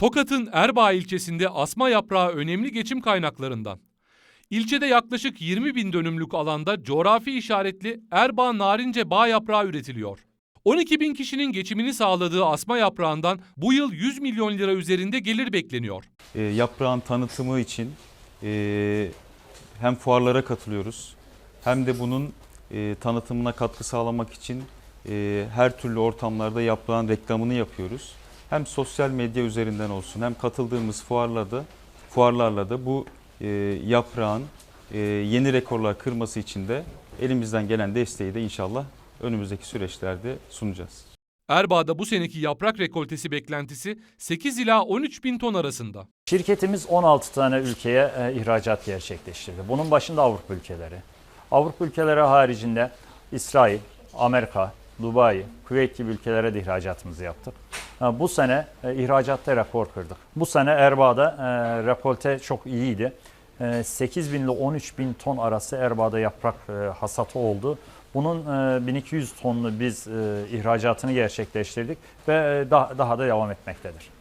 Tokat'ın Erbaa ilçesinde asma yaprağı önemli geçim kaynaklarından. İlçede yaklaşık 20 bin dönümlük alanda coğrafi işaretli Erbaa narince bağ yaprağı üretiliyor. 12 bin kişinin geçimini sağladığı asma yaprağından bu yıl 100 milyon lira üzerinde gelir bekleniyor. E, yaprağın tanıtımı için e, hem fuarlara katılıyoruz hem de bunun e, tanıtımına katkı sağlamak için e, her türlü ortamlarda yaprağın reklamını yapıyoruz. Hem sosyal medya üzerinden olsun hem katıldığımız fuarlarda fuarlarla da bu e, yaprağın e, yeni rekorlar kırması için de elimizden gelen desteği de inşallah önümüzdeki süreçlerde sunacağız. Erbaa'da bu seneki yaprak rekoltesi beklentisi 8 ila 13 bin ton arasında. Şirketimiz 16 tane ülkeye e, ihracat gerçekleştirdi. Bunun başında Avrupa ülkeleri. Avrupa ülkeleri haricinde İsrail, Amerika, Dubai, Kuveyt gibi ülkelere de ihracatımızı yaptık. Bu sene e, ihracatta rekor kırdık. Bu sene Erbaa'da e, rekolte çok iyiydi. E, 8 bin ile 13 bin ton arası Erbaa'da yaprak e, hasatı oldu. Bunun e, 1200 tonlu biz e, ihracatını gerçekleştirdik ve e, daha da devam etmektedir.